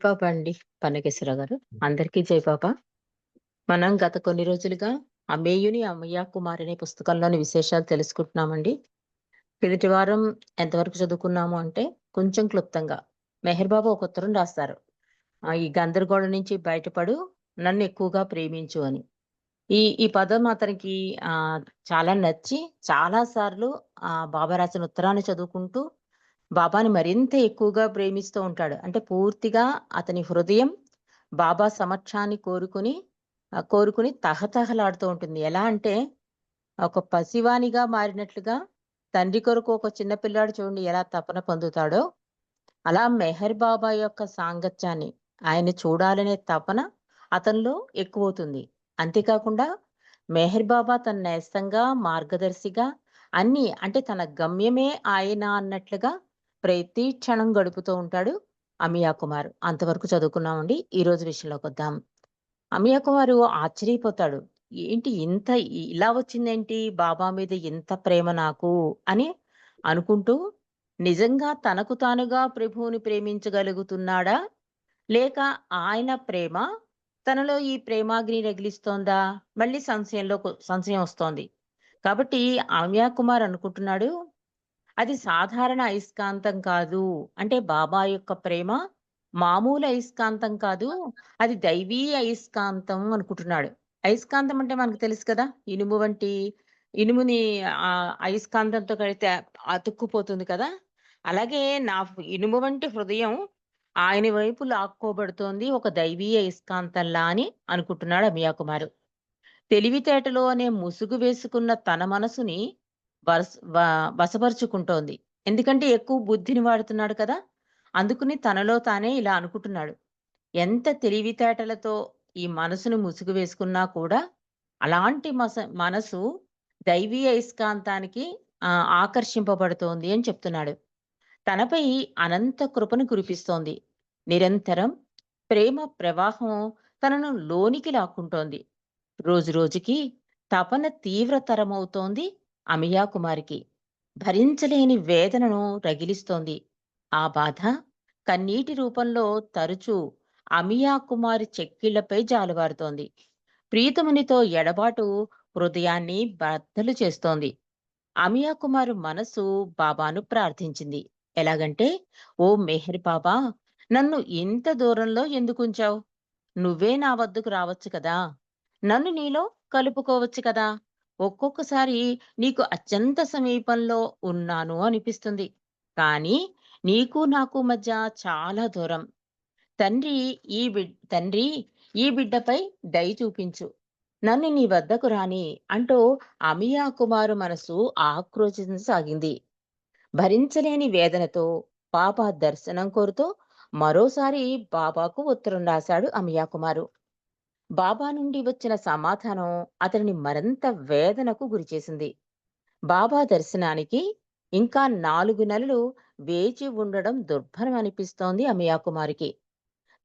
పాప అండి పన్నగేశ్వర గారు. అందరికీ జై పాప మనం గత కొన్ని రోజులుగా అమేయుని అమయ్య కుమార్ అనే పుస్తకంలోని విశేషాలు తెలుసుకుంటున్నామండి. క్రిందటి వారం ఎంతవరకు చదువుకున్నాము అంటే కొంచెం క్లుప్తంగా మెహర్ బాబు ఒక ఉత్తరం రాస్తారు. ఆ, ఈ గందరగోళం నుంచి బయటపడు నన్ను ఎక్కువగా ప్రేమించు అని. ఈ ఈ పదం అతనికి ఆ చాలా నచ్చి చాలా సార్లు ఆ బాబా రాసిన ఉత్తరాన్ని చదువుకుంటూ బాబాని మరింత ఎక్కువగా ప్రేమిస్తూ ఉంటాడు. అంటే పూర్తిగా అతని హృదయం బాబా సమక్షాన్ని కోరుకుని కోరుకుని తహతహలాడుతూ ఉంటుంది. ఎలా అంటే ఒక పసివానిగా మారినట్లుగా తండ్రి కొరకు ఒక చిన్న పిల్లాడు చూడండి ఎలా తపన పొందుతాడో. అలా మెహర్ బాబా యొక్క సాంగత్యాన్ని ఆయన చూడాలనే తపన అతనిలో ఎక్కువవుతుంది. అంతేకాకుండా మెహర్ బాబా తన నేస్తంగా మార్గదర్శిగా అన్ని అంటే తన గమ్యమే ఆయన అన్నట్లుగా ప్రతి క్షణం గడుపుతూ ఉంటాడు అమియా కుమార్. అంతవరకు చదువుకున్నామండి. ఈ రోజు విషయంలోకి వద్దాం. అమియా కుమారు ఆశ్చర్యపోతాడు. ఏంటి ఇంత ఇలా వచ్చిందేంటి? బాబా మీద ఇంత ప్రేమ నాకు అని అనుకుంటూ నిజంగా తనకు తానుగా ప్రభువుని ప్రేమించగలుగుతున్నాడా? లేక ఆయన ప్రేమ తనలో ఈ ప్రేమాగ్ని రగిలిస్తోందా? మళ్ళీ సంశయంలో సంశయం వస్తోంది. కాబట్టి ఆమ్యా కుమార్ అనుకుంటున్నాడు అది సాధారణ అయస్కాంతం కాదు. అంటే బాబా యొక్క ప్రేమ మామూలు అయస్కాంతం కాదు. అది దైవీ అయస్కాంతం అనుకుంటున్నాడు. అయస్కాంతం అంటే మనకు తెలుసు కదా? ఇనుము వంటి ఇనుముని ఆ అయస్కాంతంతో కడితే అతుక్కుపోతుంది కదా? అలాగే నా ఇనుము వంటి హృదయం ఆయన వైపు లాక్కోబడుతోంది ఒక దైవీ అయస్కాంతంలా అని అనుకుంటున్నాడు అమియా కుమారు తెలివితేటలు అనే ముసుగు వేసుకున్న తన మనసుని వరస వసపరుచుకుంటోంది వశపరుచుకుంటోంది. ఎందుకంటే ఎక్కువ బుద్ధిని వాడుతున్నాడు కదా అందుకుని తనలో తానే ఇలా అనుకుంటున్నాడు. ఎంత తెలివితేటలతో ఈ మనసును ముసుగు వేసుకున్నా కూడా అలాంటి మస మనసు దైవీ అయస్కాంతానికి ఆకర్షింపబడుతోంది అని చెప్తున్నాడు. తనపై అనంత కృపను కురిపిస్తోంది. నిరంతరం ప్రేమ ప్రవాహం తనను లోనికి లాక్కుంటోంది. రోజు రోజుకి తపన తీవ్రతరమవుతోంది. అమియాకుమారికి భరించలేని వేదనను రగిలిస్తోంది. ఆ బాధ కన్నీటి రూపంలో తరచూ అమియాకుమారి చెక్కిళ్ళపై జాలువారుతోంది. ప్రీతమునితో ఎడబాటు హృదయాన్ని బద్దలు చేస్తోంది. అమియాకుమారు మనసు బాబాను ప్రార్థించింది. ఎలాగంటే ఓ మెహర్ బాబా నన్ను ఇంత దూరంలో ఎందుకుంచావు నువ్వే నా వద్దకు రావచ్చు కదా? నన్ను నీలో కలుపుకోవచ్చు కదా? ఒక్కొక్కసారి నీకు అత్యంత సమీపంలో ఉన్నాను అనిపిస్తుంది. కానీ నీకు నాకు మధ్య చాలా దూరం. తండ్రి ఈ బిడ్ తండ్రి ఈ బిడ్డపై దయ చూపించు. నన్ను నీ వద్దకు రాని అంటూ అమియా కుమారు మనసు ఆక్రోశించసాగింది. భరించలేని వేదనతో బాబా దర్శనం కోరుతూ మరోసారి బాబాకు ఉత్తరం రాశాడు అమియా కుమారు. బాబా నుండి వచ్చిన సమాధానం అతనిని మరింత వేదనకు గురిచేసింది బాబా దర్శనానికి ఇంకా నాలుగు నెలలు వేచి ఉండడం దుర్భరం అనిపిస్తోంది అమియాకుమారికి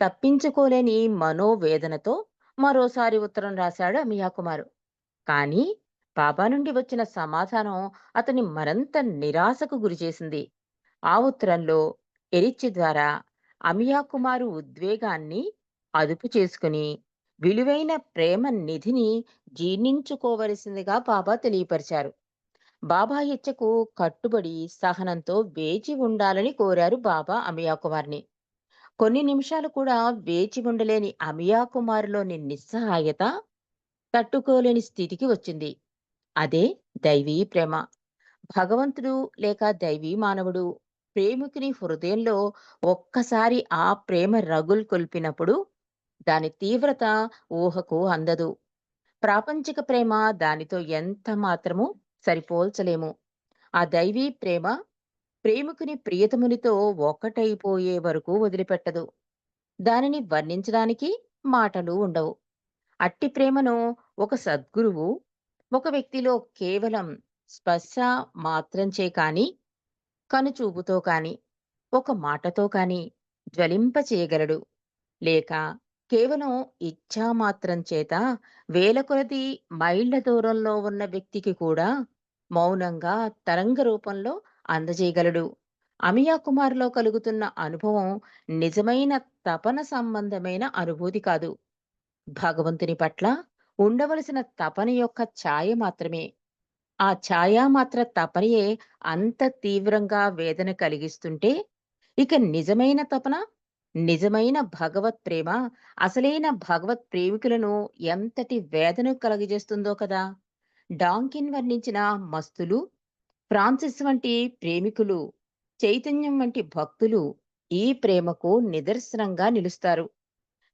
తప్పించుకోలేని మనోవేదనతో మరోసారి ఉత్తరం రాశాడు అమియాకుమారు కానీ బాబా నుండి వచ్చిన సమాధానం అతని మరింత నిరాశకు గురిచేసింది ఆ ఉత్తరంలో ఎరిచి ద్వారా అమియాకుమారు ఉద్వేగాన్ని అదుపు చేసుకుని విలువైన ప్రేమ నిధిని జీర్ణించుకోవలసిందిగా బాబా తెలియపరిచారు. బాబా ఇచ్చకు కట్టుబడి సహనంతో వేచి ఉండాలని కోరారు బాబా అమియా కుమార్ని. కొన్ని నిమిషాలు కూడా వేచి ఉండలేని అమియా కుమారులోని నిస్సహాయత తట్టుకోలేని స్థితికి వచ్చింది. అదే దైవీ ప్రేమ. భగవంతుడు లేక దైవీ మానవుడు ప్రేమికుని హృదయంలో ఒక్కసారి ఆ ప్రేమ రగులు కొల్పినప్పుడు దాని తీవ్రత ఊహకు అందదు. ప్రాపంచిక ప్రేమ దానితో ఎంత మాత్రము సరిపోల్చలేము. ఆ దైవీ ప్రేమ ప్రేమికుని ప్రియతమునితో ఒక్కటైపోయే వరకు వదిలిపెట్టదు. దానిని వర్ణించడానికి మాటలు ఉండవు. అట్టి ప్రేమను ఒక సద్గురువు ఒక వ్యక్తిలో కేవలం స్పర్శ మాత్రంచే కాని కనుచూపుతో కాని ఒక మాటతో కాని జ్వలింప చేయగలడు లేక కేవలం ఇచ్ఛామాత్రం చేత వేల కొలది మైళ్ళ దూరంలో ఉన్న వ్యక్తికి కూడా మౌనంగా తరంగ రూపంలో అందజేయగలడు అమియా కుమార్లో కలుగుతున్న అనుభవం నిజమైన తపన సంబంధమైన అనుభూతి కాదు. భగవంతుని పట్ల ఉండవలసిన తపన యొక్క ఛాయ మాత్రమే. ఆ ఛాయామాత్ర తపనయే అంత తీవ్రంగా వేదన కలిగిస్తుంటే, ఇక నిజమైన తపన, నిజమైన భగవత్ ప్రేమ, అసలైన భగవత్ ప్రేమికులను ఎంతటి వేదన కలగజేస్తుందో కదా! డాంకిన్ వర్ణించిన మస్తులు, ఫ్రాన్సిస్ వంటి ప్రేమికులు, చైతన్యం వంటి భక్తులు ఈ ప్రేమకు నిదర్శనంగా నిలుస్తారు.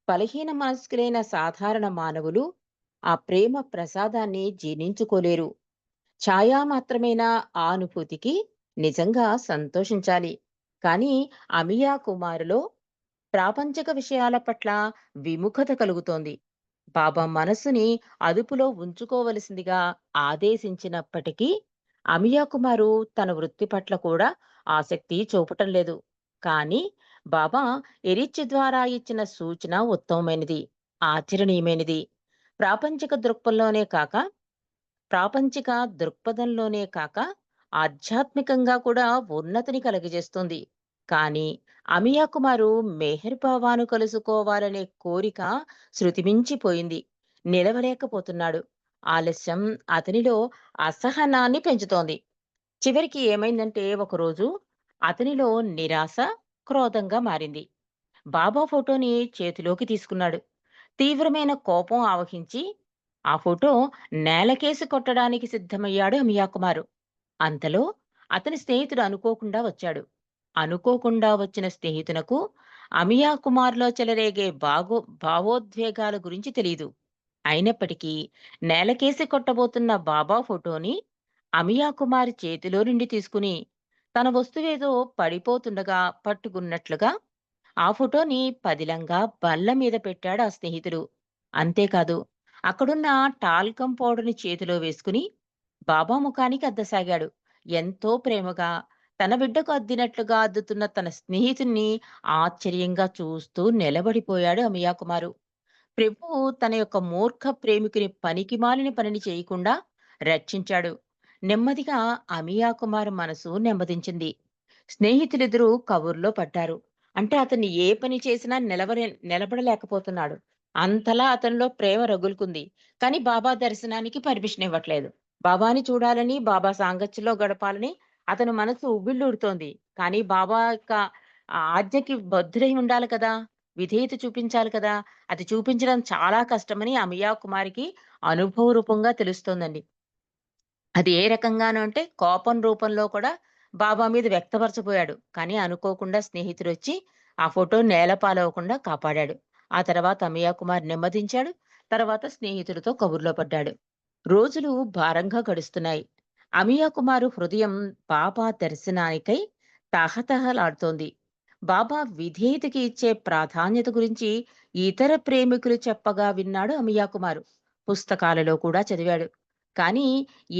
బలహీన మనస్కులైన సాధారణ మానవులు ఆ ప్రేమ ప్రసాదాన్ని జీర్ణించుకోలేరు. ఛాయామాత్రమైన ఆ అనుభూతికి నిజంగా సంతోషించాలి. కానీ అమియా కుమారులో ప్రాపంచిక విషయాల పట్ల విముఖత కలుగుతోంది. బాబా మనస్సుని అదుపులో ఉంచుకోవలసిందిగా ఆదేశించినప్పటికీ, అమియా కుమారు తన వృత్తి పట్ల కూడా ఆసక్తి చూపటం లేదు. కానీ బాబా ఎరిచ్ ద్వారా ఇచ్చిన సూచన ఉత్తమమైనది, ఆచరణీయమైనది. ప్రాపంచిక దృక్పథంలోనే కాక ప్రాపంచిక దృక్పథంలోనే కాక ఆధ్యాత్మికంగా కూడా ఉన్నతిని కలుగజేస్తుంది. కానీ అమియా కుమారు మెహర్ కలుసుకోవాలనే కోరిక శృతిమించిపోయింది. నిలవలేకపోతున్నాడు. ఆలస్యం అతనిలో అసహనాన్ని పెంచుతోంది. చివరికి ఏమైందంటే ఒకరోజు అతనిలో నిరాశ, క్రోధంగా మారింది. బాబా ఫోటోని చేతిలోకి తీసుకున్నాడు. తీవ్రమైన కోపం ఆవహించి ఆ ఫోటో నేలకేసి కొట్టడానికి సిద్ధమయ్యాడు అమియాకుమారు అంతలో అతని స్నేహితుడు అనుకోకుండా వచ్చాడు. అనుకోకుండా వచ్చిన స్నేహితునకు అమియా కుమార్‌లో చెలరేగే బాగో భావోద్వేగాల గురించి తెలీదు. అయినప్పటికీ నేలకేసి కొట్టబోతున్న బాబా ఫోటోని అమియా కుమార్ చేతిలో నుండి తీసుకుని, తన వస్తువేదో పడిపోతుండగా పట్టుకున్నట్లుగా ఆ ఫోటోని పదిలంగా బల్ల మీద పెట్టాడు ఆ స్నేహితుడు. అంతేకాదు అక్కడున్న టాల్కం పౌడర్‌ని చేతిలో వేసుకుని బాబా ముఖానికి అద్దసాగాడు. ఎంతో ప్రేమగా తన బిడ్డకు అద్దినట్లుగా అద్దుతున్న తన స్నేహితుడిని ఆశ్చర్యంగా చూస్తూ నిలబడిపోయాడు అమియా కుమారు. ప్రభువు తన యొక్క మూర్ఖ ప్రేమికుని పనికి మాలిన పనిని చేయకుండా రక్షించాడు. నెమ్మదిగా అమియా కుమార్ మనసు నెమ్మదించింది. స్నేహితులిద్దరూ కబుర్లో పడ్డారు. అంటే అతన్ని ఏ పని చేసినా నిలవలే నిలబడలేకపోతున్నాడు. అంతలా అతనిలో ప్రేమ రగులుకుంది. కానీ బాబా దర్శనానికి పర్మిషన్ ఇవ్వట్లేదు. బాబాని చూడాలని, బాబా సాంగత్యంలో గడపాలని అతని మనసు ఉబ్బిళ్ళూడుతోంది కానీ బాబా యొక్క ఆజ్ఞకి బద్ధుడై ఉండాలి కదా! విధేయత చూపించాలి కదా! అది చూపించడం చాలా కష్టమని అమియా కుమారికి అనుభవ రూపంగా తెలుస్తోందండి. అది ఏ రకంగాను అంటే కోపం రూపంలో కూడా బాబా మీద వ్యక్తపరచబోయాడు. కానీ అనుకోకుండా స్నేహితుడు వచ్చి ఆ ఫోటో నేలపాలవ్వకుండా కాపాడాడు. ఆ తర్వాత అమియా కుమార్ నెమ్మదించాడు. తర్వాత స్నేహితుడితో కబుర్లో పడ్డాడు. రోజులు భారంగా గడుస్తున్నాయి. అమియా కుమారు హృదయం బాబా దర్శనానికై తహతహలాడుతోంది. బాబా విధేయతకి ఇచ్చే ప్రాధాన్యత గురించి ఇతర ప్రేమికులు చెప్పగా విన్నాడు అమియా కుమారు. పుస్తకాలలో కూడా చదివాడు. కానీ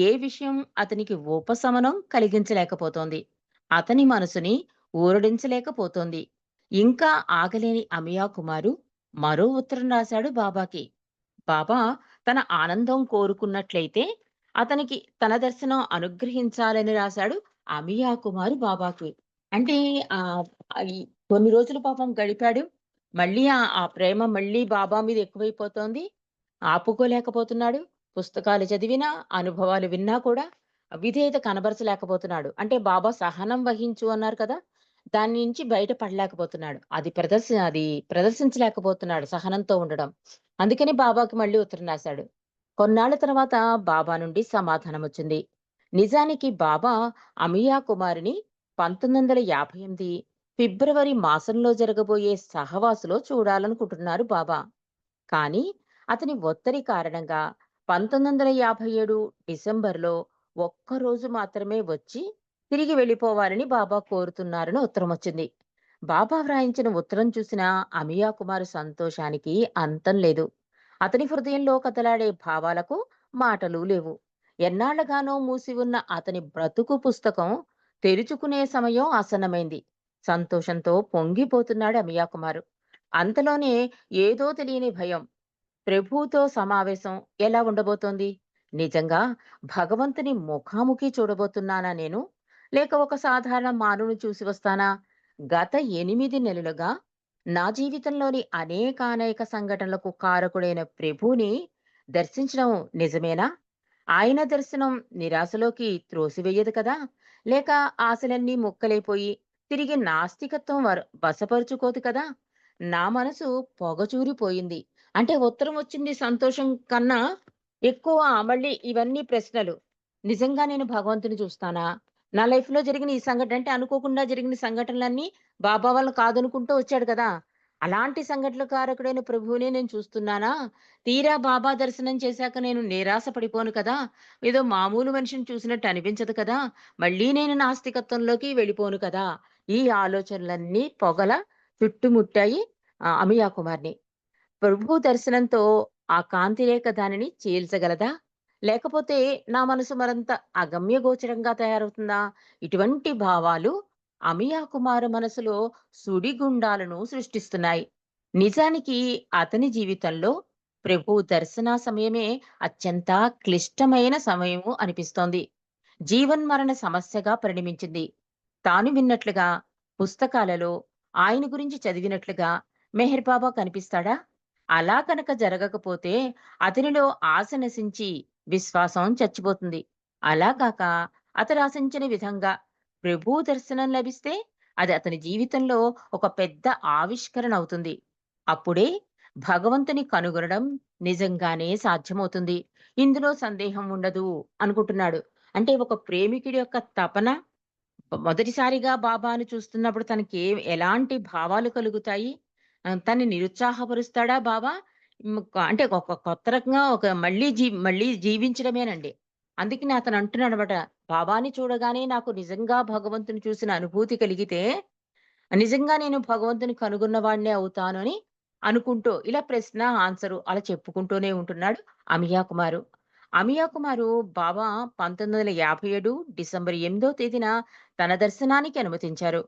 ఏ విషయం అతనికి ఉపశమనం కలిగించలేకపోతోంది. అతని మనసుని ఊరడించలేకపోతోంది. ఇంకా ఆగలేని అమియా కుమారు మరో ఉత్తరం రాశాడు బాబాకి. బాబా తన ఆనందం కోరుకున్నట్లయితే అతనికి తన దర్శనం అనుగ్రహించాలని రాశాడు అమియా కుమారు బాబాకి. అంటే ఆ కొన్ని రోజులు పాపం గడిపాడు. మళ్ళీ ఆ ఆ ప్రేమ మళ్ళీ బాబా మీద ఎక్కువైపోతోంది. ఆపుకోలేకపోతున్నాడు. పుస్తకాలు చదివినా, అనుభవాలు విన్నా కూడా విధేయత కనబరచలేకపోతున్నాడు. అంటే బాబా సహనం వహించు అన్నారు కదా! దాని నుంచి బయట పడలేకపోతున్నాడు. అది ప్రదర్శ అది ప్రదర్శించలేకపోతున్నాడు సహనంతో ఉండడం. అందుకని బాబాకి మళ్ళీ ఉత్తరం రాశాడు. కొన్నాళ్ళ తర్వాత బాబా నుండి సమాధానం వచ్చింది నిజానికి బాబా అమియా కుమారిని పంతొమ్మిది వందల యాభై ఎనిమిది ఫిబ్రవరి మాసంలో జరగబోయే సహవాసులో చూడాలనుకుంటున్నారు బాబా. కానీ అతని ఒత్తిడి కారణంగా 1957 డిసెంబర్‌లో ఒక్కరోజు మాత్రమే వచ్చి తిరిగి వెళ్ళిపోవాలని బాబా కోరుతున్నారని ఉత్తరం వచ్చింది బాబా వ్రాయించిన ఉత్తరం చూసిన అమియా కుమార్ సంతోషానికి అంతం లేదు. అతని హృదయంలో కదలాడే భావాలకు మాటలు లేవు. ఎన్నాళ్ళగానో మూసి ఉన్న అతని బ్రతుకు పుస్తకం తెరుచుకునే సమయం ఆసన్నమైంది. సంతోషంతో పొంగిపోతున్నాడు అమియాకుమారు అంతలోనే ఏదో తెలియని భయం. ప్రభుతో సమావేశం ఎలా ఉండబోతోంది? నిజంగా భగవంతుని ముఖాముఖి చూడబోతున్నానా నేను? లేక ఒక సాధారణ మానును చూసి వస్తానా? గత ఎనిమిది నెలలుగా నా జీవితంలోని అనేకానేక సంఘటనలకు కారకుడైన ప్రభువుని దర్శించడం నిజమేనా? ఆయన దర్శనం నిరాశలోకి త్రోసివేయదు కదా! లేక ఆశలన్నీ ముక్కలైపోయి తిరిగి నాస్తికత్వం వశపరుచుకోదు కదా! నా మనసు పొగచూరిపోయింది. అంటే ఉత్తరం వచ్చింది సంతోషం కన్నా ఎక్కువ మళ్ళీ ఇవన్నీ ప్రశ్నలు. నిజంగా నేను భగవంతుని చూస్తానా? నా లైఫ్‌లో జరిగిన ఈ సంఘటన అంటే అనుకోకుండా జరిగిన సంఘటనలన్నీ బాబా వల్ల కాదనుకుంటూ వచ్చాడు కదా! అలాంటి సంఘటనల కారకుడైన ప్రభువునే నేను చూస్తున్నానా? తీరా బాబా దర్శనం చేశాక నేను నిరాశ పడిపోను కదా! ఏదో మామూలు మనిషిని చూసినట్టు అనిపించదు కదా! మళ్ళీ నేను నాస్తికత్వంలోకి వెళ్ళిపోను కదా! ఈ ఆలోచనలన్నీ పొగల చుట్టుముట్టాయి అమియా కుమార్‌ని. ప్రభు దర్శనంతో ఆ కాంతిరేఖ దానిని చీల్చగలదా? లేకపోతే నా మనసు మరంత అగమ్య గోచరంగా తయారవుతుందా? ఇటువంటి భావాలు అమియా కుమారు మనసులో సుడిగుండాలను సృష్టిస్తున్నాయి. నిజానికి అతని జీవితంలో ప్రభు దర్శన సమయమే అత్యంత క్లిష్టమైన సమయము అనిపిస్తోంది. జీవన్మరణ సమస్యగా పరిణమించింది. తాను విన్నట్లుగా, పుస్తకాలలో ఆయన గురించి చదివినట్లుగా మెహర్ బాబా కనిపిస్తాడా? అలా కనుక జరగకపోతే అతనిలో ఆశ నశించి విశ్వాసం చచ్చిపోతుంది. అలా కాక అతడు ఆశించిన విధంగా ప్రభు దర్శనం లభిస్తే అది అతని జీవితంలో ఒక పెద్ద ఆవిష్కరణ అవుతుంది. అప్పుడే భగవంతుని కనుగొనడం నిజంగానే సాధ్యమవుతుంది. ఇందులో సందేహం ఉండదు అనుకుంటున్నాడు. అంటే ఒక ప్రేమికుడి యొక్క తపన మొదటిసారిగా బాబాను చూస్తున్నప్పుడు తనకి ఎలాంటి భావాలు కలుగుతాయి? తన్ని నిరుత్సాహపరుస్తాడా బాబా? అంటే ఒక కొత్త రకంగా ఒక మళ్ళీ జీ మళ్ళీ జీవించడమేనండి. అందుకని అతను అంటున్నాడనమాట. బాబాని చూడగానే నాకు నిజంగా భగవంతుని చూసిన అనుభూతి కలిగితే, నిజంగా నేను భగవంతుని కనుగొన్నవాడినే అవుతాను అని అనుకుంటూ ఇలా ప్రశ్న, ఆన్సరు అలా చెప్పుకుంటూనే ఉంటున్నాడు అమియా కుమారు. అమియా కుమారు బాబా 1957 డిసెంబర్ ఎనిమిదో తేదీన తన దర్శనానికి అనుమతించారు.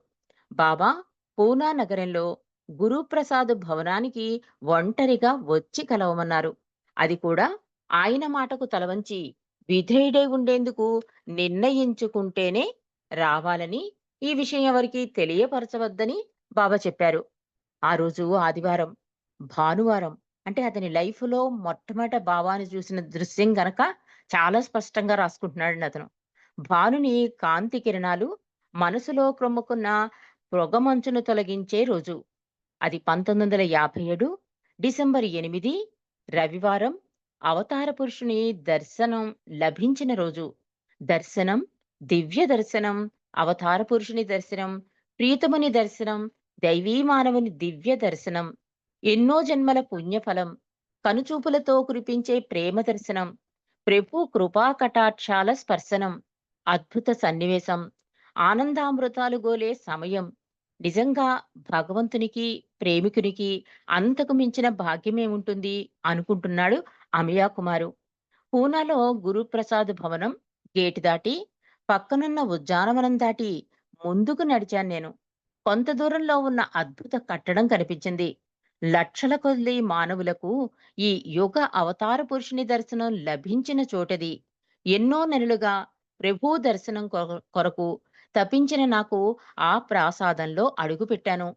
బాబా పూనా నగరంలో గురుప్రసాద్ భవనానికి ఒంటరిగా వచ్చి కలవమన్నారు. అది కూడా ఆయన మాటకు తలవంచి విధేయుడై ఉండేందుకు నిర్ణయించుకుంటేనే రావాలని, ఈ విషయం ఎవరికి తెలియపరచవద్దని బాబా చెప్పారు. ఆ రోజు ఆదివారం, భానువారం అంటే అతని లైఫ్‌లో మొట్టమొదట బాబాను చూసిన దృశ్యం గనక చాలా స్పష్టంగా రాసుకుంటున్నాడు అతను. భానుని కాంతి కిరణాలు మనసులో క్రొమ్ముకున్న పొగమంచును తొలగించే రోజు. అది 1957 డిసెంబర్ ఎనిమిది రవివారం అవతార పురుషుని దర్శనం లభించిన రోజు. దర్శనం, దివ్య దర్శనం, అవతార పురుషుని దర్శనం, ప్రీతముని దర్శనం, దైవీ మానవుని దివ్య దర్శనం, ఎన్నో జన్మల పుణ్యఫలం, కనుచూపులతో కురిపించే ప్రేమ దర్శనం, ప్రభు కృపా కటాక్షాల స్పర్శనం, అద్భుత సన్నివేశం, ఆనందామృతాలు గోలే సమయం. నిజంగా భగవంతునికి, ప్రేమికునికి అంతకు మించిన భాగ్యమేముంటుంది అనుకుంటున్నాడు అమియా కుమారు. పూనాలో గురుప్రసాద్ భవనం గేటు దాటి, పక్కనున్న ఉద్యానవనం దాటి ముందుకు నడిచాను నేను. కొంత దూరంలో ఉన్న అద్భుత కట్టడం కనిపించింది. లక్షల కొద్ది మానవులకు ఈ యుగ అవతార పురుషుని దర్శనం లభించిన చోటది. ఎన్నో నెలలుగా ప్రభు దర్శనం కొర కొరకు తపించిన నాకు ఆ ప్రాసాదంలో అడుగుపెట్టాను.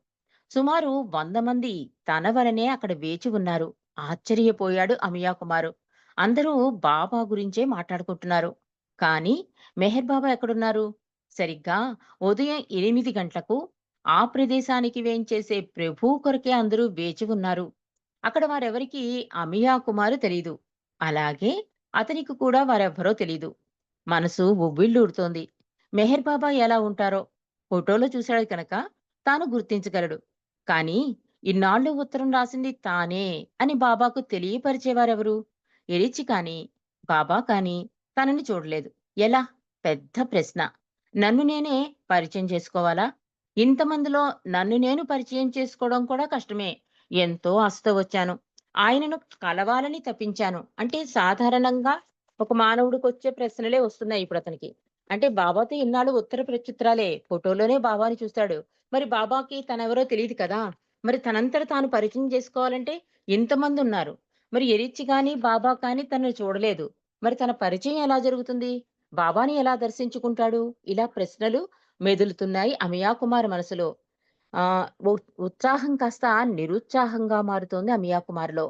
సుమారు వంద మంది తన వలనే అక్కడ వేచి ఉన్నారు. ఆశ్చర్యపోయాడు అమియా కుమారు. అందరూ బాబా గురించే మాట్లాడుకుంటున్నారు. కానీ మెహర్ బాబా ఎక్కడున్నారు? సరిగ్గా ఉదయం ఎనిమిది గంటలకు ఆ ప్రదేశానికి వేయించేసే ప్రభు కొరకే అందరూ వేచి ఉన్నారు. అక్కడ వారెవరికి అమియా కుమారు తెలీదు. అలాగే అతనికి కూడా వారెవ్వరో తెలీదు. మనసు ఉవ్విళ్ళూరుతోంది. మెహర్ బాబా ఎలా ఉంటారో ఫోటోలో చూశాడు కనుక తాను గుర్తించగలడు. కానీ ఇన్నాళ్ళు ఉత్తరం రాసింది తానే అని బాబాకు తెలియపరిచేవారెవరు? ఎరిచి కాని బాబా కానీ తనని చూడలేదు. ఎలా? పెద్ద ప్రశ్న. నన్ను నేనే పరిచయం చేసుకోవాలా? ఇంతమందిలో నన్ను నేను పరిచయం చేసుకోవడం కూడా కష్టమే. ఎంతో ఆశతో వచ్చాను. ఆయనను కలవాలని తప్పించాను అంటే సాధారణంగా ఒక మానవుడికొచ్చే ప్రశ్నలే వస్తున్నాయి ఇప్పుడు అతనికి అంటే బాబాతో ఇన్నాళ్ళు ఉత్తర ప్రత్యుత్తరాలే. ఫోటోలోనే బాబాని చూస్తాడు మరి బాబాకి తనెవరో తెలియదు కదా! మరి తనంతట తాను పరిచయం చేసుకోవాలంటే ఇంతమందున్నారు. మరి ఎరిచి కానీ బాబా కానీ తనను చూడలేదు. మరి తన పరిచయం ఎలా జరుగుతుంది? బాబాని ఎలా దర్శించుకుంటాడు? ఇలా ప్రశ్నలు మెదులుతున్నాయి అమియా కుమార్ మనసులో. ఆ ఉత్సాహం కాస్త నిరుత్సాహంగా మారుతోంది అమియా కుమార్‌లో.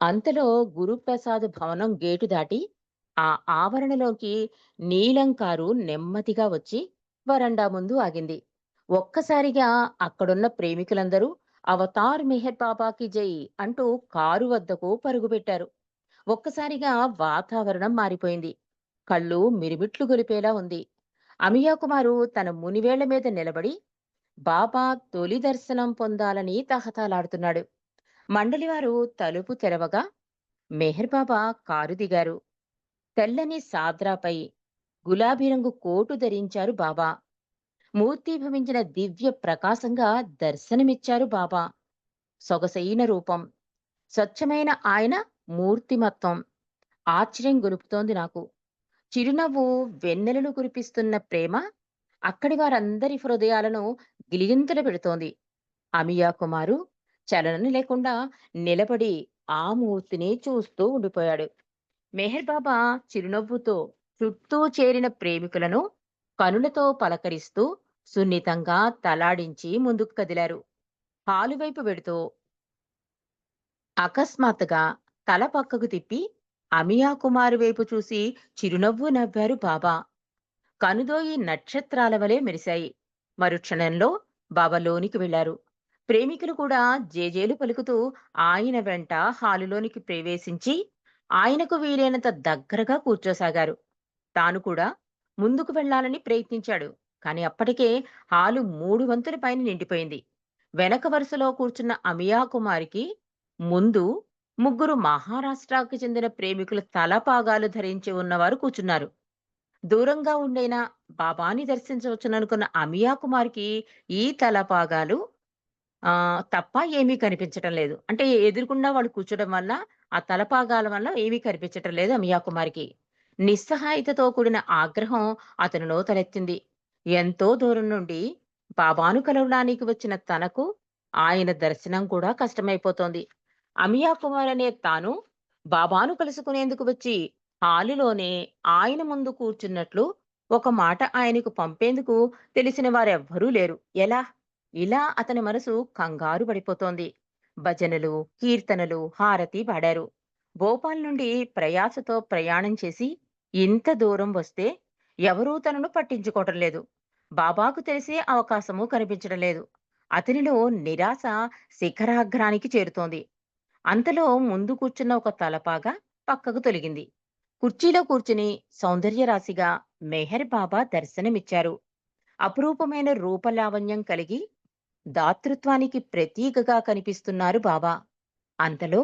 అంతలో గురుప్రసాద్ భవనం గేటు దాటి ఆ ఆవరణలోకి నీలం కారు నెమ్మదిగా వచ్చి వరండా ముందు ఆగింది. ఒక్కసారిగా అక్కడున్న ప్రేమికులందరూ 'అవతార్ మెహర్ బాబాకి జై' అంటూ కారు వద్దకు పరుగుపెట్టారు. ఒక్కసారిగా వాతావరణం మారిపోయింది. కళ్ళు మిరుమిట్లు గొలిపేలా ఉంది. అమియా కుమారు తన మునివేళ్ళ మీద నిలబడి బాబా తొలి దర్శనం పొందాలని తహతాలాడుతున్నాడు మండలివారు తలుపు తెరవగా మెహర్ బాబా కారు దిగారు. తెల్లని సాద్రాపై గులాబీ రంగు కోటు ధరించారు బాబా. మూర్తిభవించిన దివ్య ప్రకాశంగా దర్శనమిచ్చారు బాబా. సొగసైన రూపం, స్వచ్ఛమైన ఆయన మూర్తిమత్వం ఆశ్చర్యం గొలుపుతోంది నాకు. చిరునవ్వు వెన్నెలను కురిపిస్తున్న ప్రేమ అక్కడి వారందరి హృదయాలను గిలిగింతలు పెడుతోంది. అమియా కుమారు చలనం లేకుండా నిలబడి ఆ మూర్తిని చూస్తూ ఉండిపోయాడు. మెహర్ బాబా చిరునవ్వుతో చుట్టూ చేరిన ప్రేమికులను కనులతో పలకరిస్తూ సున్నితంగా తలాడించి ముందుకు కదిలారు. హాలువైపు వెడుతూ అకస్మాత్తుగా తల పక్కకు తిప్పి అమియా కుమారు వైపు చూసి చిరునవ్వు నవ్వారు బాబా. కనుదోయి నక్షత్రాల వలె మెరిశాయి. మరుక్షణంలో బాబా లోనికి వెళ్ళారు. ప్రేమికులు కూడా జేజేలు పలుకుతూ ఆయన వెంట హాలులోనికి ప్రవేశించి ఆయనకు వీలైనంత దగ్గరగా కూర్చోసాగారు. తాను కూడా ముందుకు వెళ్ళాలని ప్రయత్నించాడు. కాని అప్పటికే హాలు మూడు వంతుల పైన నిండిపోయింది. వెనక వరుసలో కూర్చున్న అమియా కుమారికి ముందు ముగ్గురు మహారాష్ట్రకు చెందిన ప్రేమికుల తలపాగాలు ధరించి ఉన్నవారు కూర్చున్నారు. దూరంగా ఉండైనా బాబాని దర్శించవచ్చుననుకున్న అమియా కుమార్‌కి ఈ తలపాగాలు ఆ తప్ప ఏమీ కనిపించటం లేదు. అంటే ఎదురుకుండా వాళ్ళు కూర్చోడం వల్ల ఆ తలపాగాల వల్ల ఏమీ కనిపించటం లేదు అమియా కుమార్‌కి. నిస్సహాయతతో కూడిన ఆగ్రహం అతనిలో తలెత్తింది. ఎంతో దూరం నుండి బాబాను కలవడానికి వచ్చిన తనకు ఆయన దర్శనం కూడా కష్టమైపోతోంది. అమియా కుమార్ అనే తాను బాబాను కలుసుకునేందుకు వచ్చి హాలులోనే ఆయన ముందు కూర్చున్నట్లు ఒక మాట ఆయనకు పంపేందుకు తెలిసిన వారెవ్వరూ లేరు. ఎలా? ఇలా అతని మనసు కంగారు పడిపోతోంది. భజనలు, కీర్తనలు, హారతి పాడారు. భోపాల్ నుండి ప్రయాసతో ప్రయాణం చేసి ఇంత దూరం వస్తే ఎవరూ తనను పట్టించుకోవటం లేదు. బాబాకు తెలిసే అవకాశము కనిపించడం లేదు. అతనిలో నిరాశ శిఖరాగ్రానికి చేరుతోంది. అంతలో ముందు కూర్చున్న ఒక తలపాగా పక్కకు తొలగింది. కుర్చీలో కూర్చుని సౌందర్యరాశిగా మెహర్ బాబా దర్శనమిచ్చారు. అపురూపమైన రూపలావణ్యం కలిగి దాతృత్వానికి ప్రతీకగా కనిపిస్తున్నారు బాబా. అంతలో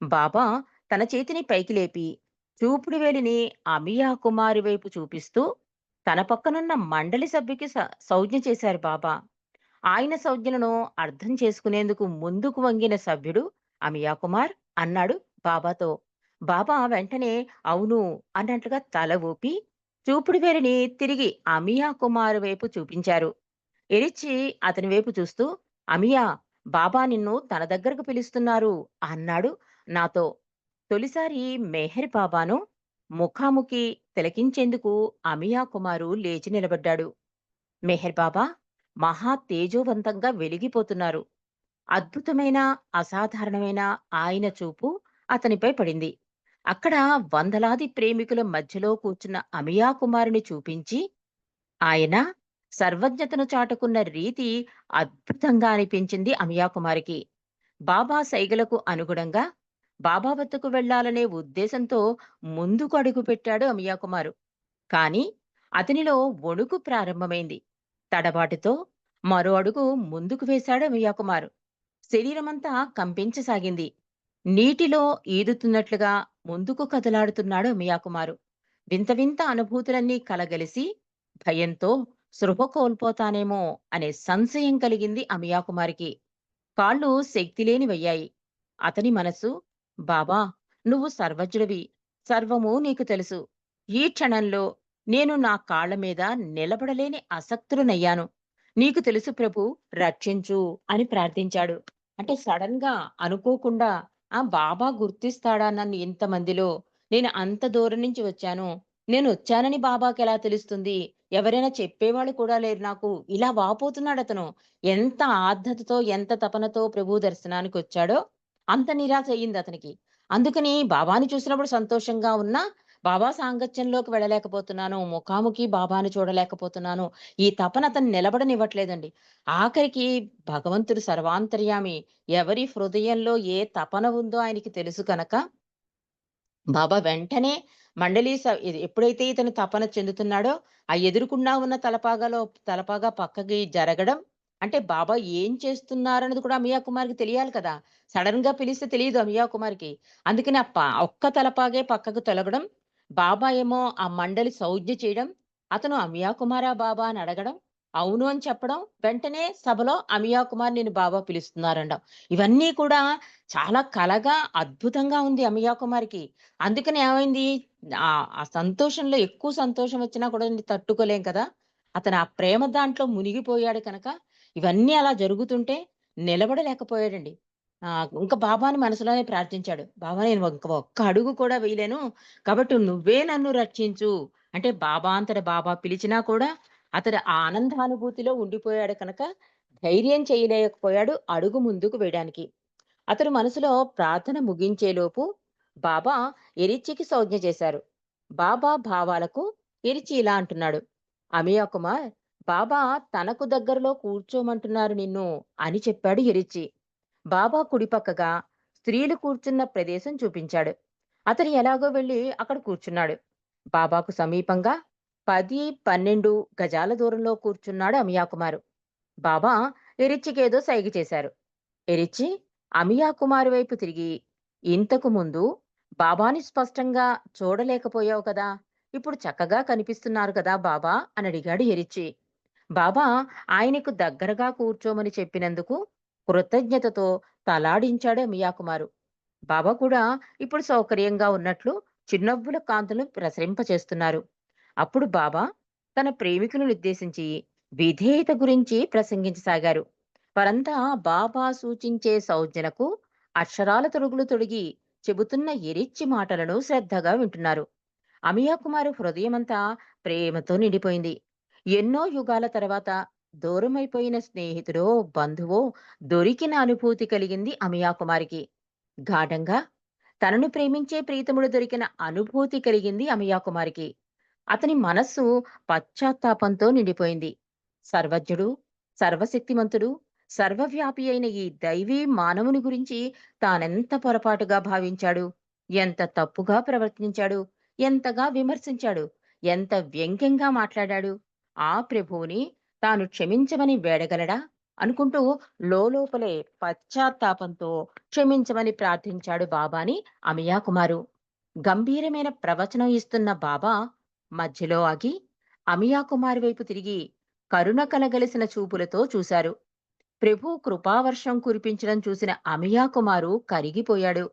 బాబా తన చేతిని పైకి లేపి చూపుడు వేలిని అమియా కుమారి వైపు చూపిస్తూ తన పక్కనున్న మండలి సభ్యుకి స సౌజ్ఞ చేశారు బాబా. ఆయన సౌజ్ఞలను అర్థం చేసుకునేందుకు ముందుకు వంగిన సభ్యుడు అమియా కుమార్ అన్నాడు బాబాతో. బాబా వెంటనే అవును అన్నట్లుగా తల ఊపి చూపుడు వేలిని తిరిగి అమియా కుమార్ వైపు చూపించారు. ఎరిచి అతని వైపు చూస్తూ అమియా బాబా నిన్ను తన దగ్గరకు పిలుస్తున్నారు అన్నాడు నాతో. తొలిసారి మెహర్ బాబాను ముఖాముఖి తిలకించేందుకు అమియా కుమారు లేచి నిలబడ్డాడు. మెహర్ బాబా మహా తేజోవంతంగా వెలిగిపోతున్నారు. అద్భుతమైన, అసాధారణమైన ఆయన చూపు అతనిపై పడింది. అక్కడ వందలాది ప్రేమికుల మధ్యలో కూర్చున్న అమియా కుమారుని చూపించి ఆయన సర్వజ్ఞతను చాటుకున్న రీతి అద్భుతంగా అనిపించింది అమియాకుమారికి బాబా సైగలకు అనుగుణంగా బాబా వద్దకు వెళ్ళాలనే ఉద్దేశంతో ముందుకు అడుగు పెట్టాడు అమియాకుమారు కానీ అతనిలో వణుకు ప్రారంభమైంది. తడబాటుతో మరో అడుగు ముందుకు వేశాడు అమియాకుమారు శరీరమంతా కంపించసాగింది. నీటిలో ఈదుతున్నట్లుగా ముందుకు కదలాడుతున్నాడు అమియాకుమారు వింత వింత అనుభూతులన్నీ కలగలిసి భయంతో స్పృహ కోల్పోతానేమో అనే సంశయం కలిగింది అమియాకుమారికి కాళ్ళు శక్తిలేనివయ్యాయి. అతని మనసు బాబా నువ్వు సర్వజ్ఞుడివి. సర్వమూ నీకు తెలుసు. ఈ క్షణంలో నేను నా కాళ్ళ మీద నిలబడలేని అసక్తుడనయ్యాను. నీకు తెలుసు ప్రభు రక్షించు అని ప్రార్థించాడు. అంటే సడన్గా అనుకోకుండా ఆ! బాబా గుర్తిస్తాడా నన్ను ఇంతమందిలో? నేను అంత దూరం నుంచి వచ్చాను. నేను వచ్చానని బాబాకి ఎలా తెలుస్తుంది? ఎవరైనా చెప్పేవాళ్ళు కూడా లేరు నాకు. ఇలా వాపోతున్నాడు అతను ఎంత ఆర్ధతతో ఎంత తపనతో ప్రభు దర్శనానికి వచ్చాడో అంత నిరాశ అయిందతనికి. అందుకని బాబాని చూసినప్పుడు సంతోషంగా ఉన్నా, బాబా సాంగత్యంలోకి వెళ్ళలేకపోతున్నాను. ముఖాముఖి బాబాని చూడలేకపోతున్నాను. ఈ తపన అతను నిలబడనివ్వట్లేదండి. ఆఖరికి భగవంతుడు సర్వాంతర్యామి. ఎవరి హృదయంలో ఏ తపన ఉందో ఆయనకి తెలుసు కనుక బాబా వెంటనే మండలి ఇది ఎప్పుడైతే ఇతను తపన చెందుతున్నాడో, ఆ ఎదురుకుండా ఉన్న తలపాగాలో తలపాగా పక్కకి జరగడం, అంటే బాబా ఏం చేస్తున్నారన్నది కూడా అమియా కుమార్‌కి తెలియాలి కదా! సడన్గా పిలిస్తే తెలియదు అమియా కుమార్‌కి. అందుకని ఆ ప ఒక్క తలపాగే పక్కకు తొలగడం, బాబా ఏమో ఆ మండలి సౌజ్ఞ చేయడం, అతను అమియా కుమారా బాబా అని అడగడం, అవును అని చెప్పడం, వెంటనే సభలో అమియా కుమార్ నేను బాబా పిలుస్తున్నారనడం. ఇవన్నీ కూడా చాలా కలగా, అద్భుతంగా ఉంది అమియా కుమార్‌కి. అందుకని ఏమైంది ఆ సంతోషంలో ఎక్కువ సంతోషం వచ్చినా కూడా తట్టుకోలేం కదా! అతను ఆ ప్రేమ దాంట్లో మునిగిపోయాడు కనుక, ఇవన్నీ అలా జరుగుతుంటే నిలబడలేకపోయాడండి. ఇంకా బాబాని మనసులోనే ప్రార్థించాడు. బాబా నేను ఇంక ఒక్క అడుగు కూడా వేయలేను. కాబట్టి నువ్వే నన్ను రక్షించు. అంటే బాబా అంతట బాబా పిలిచినా కూడా అతడు ఆ ఆనందానుభూతిలో ఉండిపోయాడు కనుక, ధైర్యం చేయలేకపోయాడు అడుగు ముందుకు వేయడానికి. అతడు మనసులో ప్రార్థన ముగించేలోపు బాబా ఎరిచికి సౌజ్ఞ చేశారు. బాబా భావాలకు ఎరిచి ఇలా అంటున్నాడు. అమియా కుమార్, బాబా తనకు దగ్గరలో కూర్చోమంటున్నారు నిన్ను అని చెప్పాడు ఎరిచి. బాబా కుడిపక్కగా స్త్రీలు కూర్చున్న ప్రదేశం చూపించాడు. అతను ఎలాగో వెళ్ళి అక్కడ కూర్చున్నాడు. బాబాకు సమీపంగా 10, 12 గజాల దూరంలో కూర్చున్నాడు అమియాకుమారు బాబా ఎరిచ్చికేదో సైగ చేశారు. ఎరిచి అమియాకుమారు వైపు తిరిగి, ఇంతకు ముందు బాబాని స్పష్టంగా చూడలేకపోయావు కదా! ఇప్పుడు చక్కగా కనిపిస్తున్నారు కదా బాబా అని అడిగాడు ఎరిచి బాబా ఆయనకు దగ్గరగా కూర్చోమని చెప్పినందుకు కృతజ్ఞతతో తలాడించాడు అమియాకుమారు బాబా కూడా ఇప్పుడు సౌకర్యంగా ఉన్నట్లు చిన్నవ్వుల కాంతులు ప్రసరింపచేస్తున్నారు. అప్పుడు బాబా తన ప్రేమికులను ఉద్దేశించి విధేయత గురించి ప్రసంగించసాగారు. వారంతా బాబా సూచించే సౌజనకు అక్షరాల తొడుగులు తొడిగి చెబుతున్న ఎరిచ్చి మాటలను శ్రద్ధగా వింటున్నారు. అమియాకుమారు హృదయమంతా ప్రేమతో నిండిపోయింది. ఎన్నో యుగాల తర్వాత దూరమైపోయిన స్నేహితుడో, బంధువో దొరికిన అనుభూతి కలిగింది అమియాకుమారికి గాఢంగా తనను ప్రేమించే ప్రీతముడు దొరికిన అనుభూతి కలిగింది అమియా కుమారికి. అతని మనస్సు పశ్చాత్తాపంతో నిండిపోయింది. సర్వజ్ఞుడు, సర్వశక్తిమంతుడు, సర్వవ్యాపి అయిన ఈ దైవీ మానవుని గురించి తానెంత పొరపాటుగా భావించాడు, ఎంత తప్పుగా ప్రవర్తించాడు, ఎంతగా విమర్శించాడు, ఎంత వ్యంగ్యంగా మాట్లాడాడు. ఆ ప్రభువుని తాను క్షమించమని వేడగలడా అనుకుంటూ లోలోపలే పశ్చాత్తాపంతో క్షమించమని ప్రార్థించాడు బాబాని అమియా కుమారు. గంభీరమైన ప్రవచనం ఇస్తున్న బాబా మధ్యలో ఆగి అమియాకుమారి వైపు తిరిగి కరుణ కలగలిసిన చూపులతో చూశారు. ప్రభు కృపావర్షం కురిపించడం చూసిన అమియాకుమారు కరిగిపోయాడు.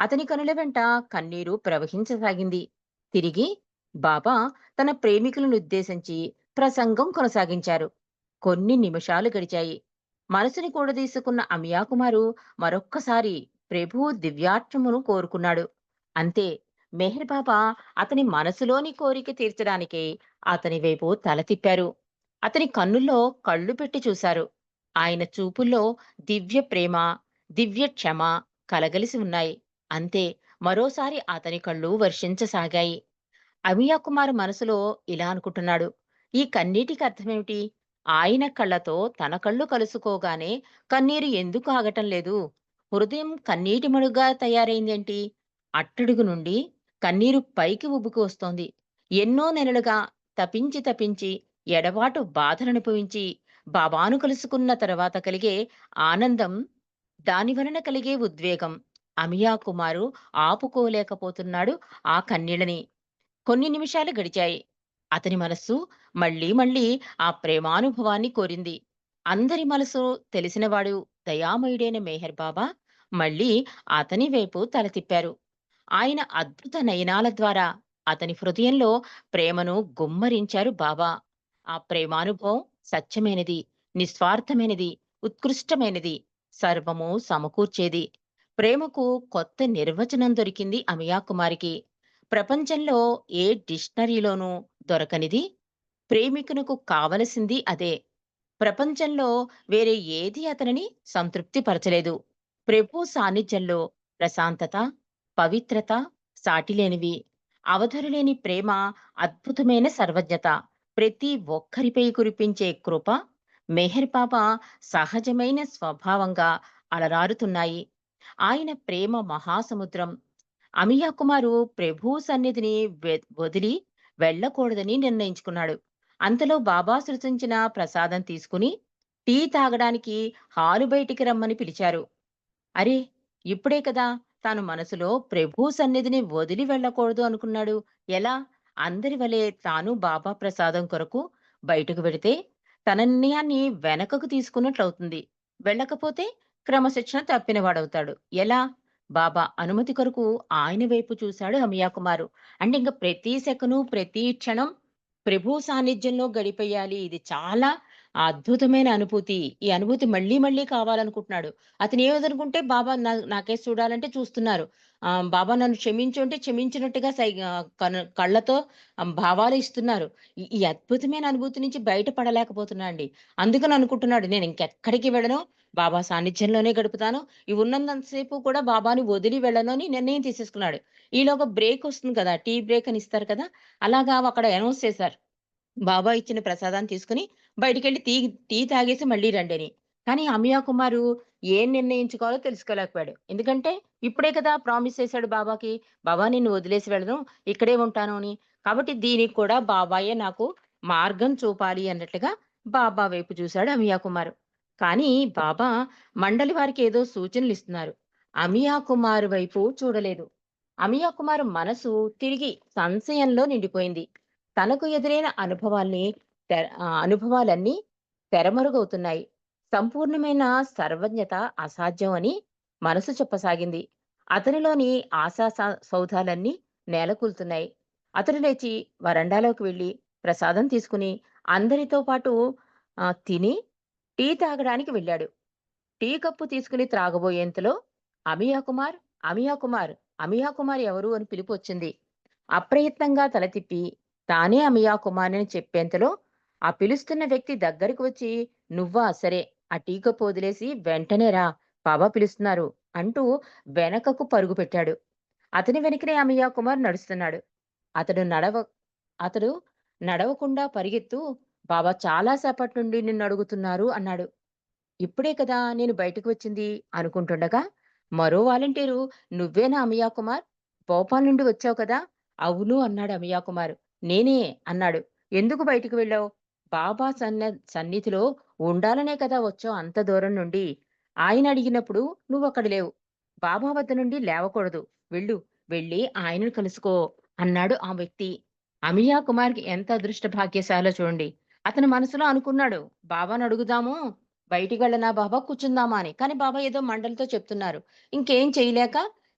అతని కనుల వెంట కన్నీరు ప్రవహించసాగింది. తిరిగి బాబా తన ప్రేమికులను ఉద్దేశించి ప్రసంగం కొనసాగించారు. కొన్ని నిమిషాలు గడిచాయి. మనసుని కూడదీసుకున్న అమియాకుమారు మరొక్కసారి ప్రభు దివ్యార్చమును కోరుకున్నాడు. అంతే మెహర్ బాబా అతని మనసులోని కోరిక తీర్చడానికి అతని వైపు తల తిప్పారు. అతని కన్నుల్లో కళ్ళు పెట్టి చూశారు. ఆయన చూపుల్లో దివ్య ప్రేమ, దివ్య క్షమ కలగలిసి ఉన్నాయి. అంతే మరోసారి అతని కళ్ళు వర్షించసాగాయి. అమియా కుమార్ మనసులో ఇలా అనుకుంటున్నాడు. ఈ కన్నీటికి అర్థమేమిటి? ఆయన కళ్ళతో తన కళ్ళు కలుసుకోగానే కన్నీరు ఎందుకు ఆగటం లేదు? హృదయం కన్నీటి మడుగ్గా తయారైందేంటి? అట్టడుగు నుండి కన్నీరు పైకి ఉబ్బుకు వస్తోంది. ఎన్నో నెలలుగా తపించి తపించి ఎడబాటు బాధలనుభవించి బాబాను కలుసుకున్న తర్వాత కలిగే ఆనందం, దాని వలన కలిగే ఉద్వేగం అమియా కుమారు ఆపుకోలేకపోతున్నాడు ఆ కన్నీళ్ళని. కొన్ని నిమిషాలు గడిచాయి. అతని మనస్సు మళ్ళీ మళ్ళీ ఆ ప్రేమానుభవాన్ని కోరింది. అందరి మనసు తెలిసినవాడు దయామయుడైన మేహర్ బాబా మళ్ళీ అతని వైపు తల తిప్పారు. ఆయన అద్భుత నయనాల ద్వారా అతని హృదయంలో ప్రేమను గుమ్మరించారు బాబా. ఆ ప్రేమానుభవం సత్యమైనది, నిస్వార్థమైనది, ఉత్కృష్టమైనది, సర్వము సమకూర్చేది. ప్రేమకు కొత్త నిర్వచనం దొరికింది అమియా కుమారికి. ప్రపంచంలో ఏ డిక్షనరీలోనూ దొరకనిది, ప్రేమికునకు కావలసింది అదే. ప్రపంచంలో వేరే ఏది అతనిని సంతృప్తిపరచలేదు ప్రభు సాన్నిధ్యంలో ప్రశాంతత, పవిత్రత సాటిలేనివి. అవధరులేని ప్రేమ అద్భుతమైన సర్వజ్ఞత. ప్రతి ఒక్కరిపై కురిపించే కృప, మెహర్‌బాబ సహజమైన స్వభావంగా అలరారుతున్నాయి. ఆయన ప్రేమ మహాసముద్రం. అమియా కుమారు ప్రభు సన్నిధిని వె వదిలి వెళ్ళకూడదని నిర్ణయించుకున్నాడు. అంతలో బాబా సృజించిన ప్రసాదం తీసుకుని టీ తాగడానికి హాలు బయటికి రమ్మని పిలిచారు. అరే! ఇప్పుడే కదా తాను మనసులో ప్రభు సన్నిధిని వదిలి వెళ్ళకూడదు అనుకున్నాడు. ఎలా? అందరి వలె తాను బాబా ప్రసాదం కొరకు బయటకు వెడితే తన నిర్ణయాన్ని వెనకకు తీసుకున్నట్లవుతుంది. వెళ్ళకపోతే క్రమశిక్షణ తప్పినవాడవుతాడు. ఎలా? బాబా అనుమతి కొరకు ఆయన వైపు చూశాడు అమియా కుమారు. అంటే ఇంకా ప్రతి సెకను, ప్రతి క్షణం ప్రభు సాన్నిధ్యంలో గడిపేయాలి. ఇది చాలా అద్భుతమైన అనుభూతి. ఈ అనుభూతి మళ్ళీ మళ్ళీ కావాలనుకుంటున్నాడు. అతను ఏమనుకుంటే బాబా నా నాకేసి చూడాలంటే చూస్తున్నారు. ఆ బాబా నన్ను క్షమించు అంటే క్షమించినట్టుగా సై కను కళ్ళతో భావాలు ఇస్తున్నారు. ఈ అద్భుతమైన అనుభూతి నుంచి బయటపడలేకపోతున్నా అండి. అందుకని అనుకుంటున్నాడు నేను ఇంకెక్కడికి వెళ్ళను. బాబా సాన్నిధ్యంలోనే గడుపుతాను. ఈ ఉన్నంతసేపు కూడా బాబాని వదిలి వెళ్ళను అని నిర్ణయం తీసేసుకున్నాడు. ఈలోగా బ్రేక్ వస్తుంది కదా! టీ బ్రేక్ అని ఇస్తారు కదా! అలాగా అక్కడ అనౌన్స్ చేశారు. బాబా ఇచ్చిన ప్రసాదాన్ని తీసుకుని బయటికెళ్ళి టీ టీ తాగేసి మళ్ళీ రండని. కానీ అమియా కుమారు ఏం నిర్ణయించుకోవాలో తెలుసుకోలేకపోయాడు. ఎందుకంటే ఇప్పుడే కదా ప్రామిస్ చేశాడు బాబాకి. బాబా నిన్ను వదిలేసి వెళ్ళను. ఇక్కడే ఉంటాను అని. కాబట్టి దీనికి కూడా బాబాయే నాకు మార్గం చూపాలి అన్నట్లుగా బాబా వైపు చూశాడు అమియా కుమారు. కానీ బాబా మండలి వారికి ఏదో సూచనలు ఇస్తున్నారు అమియా కుమారు వైపు చూడలేదు. అమియా కుమారు మనసు తిరిగి సంశయంలో నిండిపోయింది. తనకు ఎదురైన అనుభవాల్ని అనుభవాలన్నీ తెరమరుగవుతున్నాయి. సంపూర్ణమైన సర్వజ్ఞత అసాధ్యం అని మనసు చెప్పసాగింది. అతనిలోని ఆశా సౌధాలన్నీ నేలకూలుతున్నాయి. అతడు లేచి వరండాలోకి వెళ్ళి ప్రసాదం తీసుకుని అందరితో పాటు తిని టీ తాగడానికి వెళ్ళాడు. టీ కప్పు తీసుకుని త్రాగబోయేంతలో అమియా కుమార్, అమియా కుమార్, అమియా కుమార్ ఎవరు అని పిలుపొచ్చింది. అప్రయత్నంగా తల తిప్పి తానే అమియా కుమార్ అని చెప్పేంతలో ఆ పిలుస్తున్న వ్యక్తి దగ్గరికి వచ్చి "నువ్వా? సరే ఆ టీ వదిలేసి వెంటనే రా. బాబా పిలుస్తున్నారు" అంటూ వెనకకు పరుగు పెట్టాడు. అతని వెనకనే అమియా కుమార్ నడుస్తున్నాడు. అతడు నడవ అతడు నడవకుండా పరిగెత్తు "బాబా చాలాసేపటి నుండి నిన్ను అడుగుతున్నారు అన్నాడు. ఇప్పుడే కదా నేను బయటకు వచ్చింది అనుకుంటుండగా మరో వాలంటీరు "నువ్వేనా అమియా కుమార్? భోపాల్ నుండి వచ్చావు కదా?" "అవును" అన్నాడు అమియా కుమార్. "నేనే" అన్నాడు. "ఎందుకు బయటికి వెళ్ళావు?" "బాబా సన్న సన్నిధిలో ఉండాలనే కదా వచ్చావు అంత దూరం నుండి. ఆయన అడిగినప్పుడు నువ్వక్కడ లేవు. బాబా వద్ద నుండి లేవకూడదు. వెళ్ళు. వెళ్ళి ఆయనను కలుసుకో" అన్నాడు ఆ వ్యక్తి. అమియా కుమార్‌కి ఎంత అదృష్ట భాగ్యశాలో చూడండి. అతని మనసులో అనుకున్నాడు బాబాను అడుగుదాము బయటికి వెళ్ళనా బాబా కూర్చుందామా అని. కానీ బాబా ఏదో మండలితో చెప్తున్నారు. ఇంకేం చేయలేక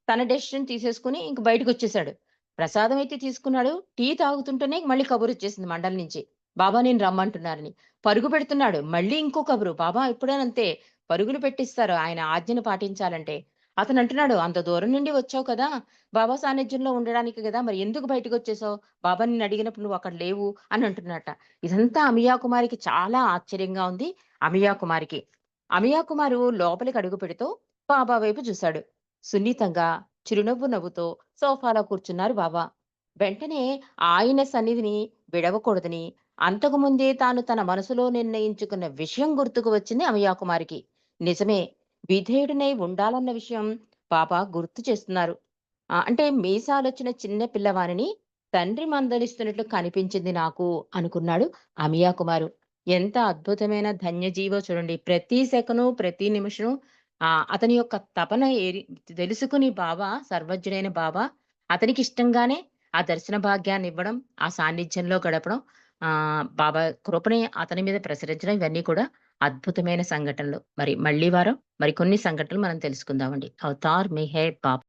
తన డెసిషన్ తీసేసుకొని ఇంక బయటకొచ్చేసాడు. ప్రసాదం అయితే తీసుకున్నాడు. టీ తాగుతుంటేనే మళ్ళీ కబురు వచ్చేసింది మండలి నుంచి. బాబా నేను రమ్మంటున్నారని. పరుగు పెడుతున్నాడు. మళ్ళీ ఇంకో కబురు. బాబా ఎప్పుడేనంతే పరుగులు పెట్టిస్తారు ఆయన ఆజ్ఞను పాటించాలంటే. అతను అంటున్నాడు "అంత దూరం నుండి వచ్చావు కదా! బాబా సాన్నిధ్యంలో ఉండడానికి కదా మరి ఎందుకు బయటకొచ్చేసావు? బాబా నిన్నడిగినప్పుడు నువ్వక్కడ లేవు" అని అంటున్నట ఇదంతా అమియా కుమారికి చాలా ఆశ్చర్యంగా ఉంది అమియా కుమారికి. అమియా కుమారు లోపలికి అడుగు పెడుతూ బాబా వైపు చూశాడు. సున్నితంగా, చిరునవ్వు నవ్వుతో సోఫాలో కూర్చున్నారు బాబా. వెంటనే ఆయన సన్నిధిని విడవకూడదని అంతకుముందే తాను తన మనసులో నిర్ణయించుకున్న విషయం గుర్తుకు వచ్చింది అమియా కుమారికి. నిజమే విధేయుడినై ఉండాలన్న విషయం బాబా గుర్తు చేస్తున్నారు. అంటే మీసాలొచ్చిన చిన్న పిల్లవారిని తండ్రి మందలిస్తున్నట్లు కనిపించింది నాకు అనుకున్నాడు అమియా కుమారు. ఎంత అద్భుతమైన ధన్యజీవో చూడండి. ప్రతి సెకను, ప్రతి నిమిషం ఆ అతని యొక్క తపన ఏరి తెలుసుకుని బాబా సర్వజ్ఞుడైన బాబా అతనికి ఇష్టంగానే ఆ దర్శన భాగ్యాన్ని ఇవ్వడం ఆ సాన్నిధ్యంలో గడపడం, ఆ బాబా కృపని అతని మీద ప్రసరించడం ఇవన్నీ కూడా అద్భుతమైన సంఘటనలు. మరి మళ్ళీ వారం మరికొన్ని సంఘటనలు మనం తెలుసుకుందామండి. Avatar Meher Bob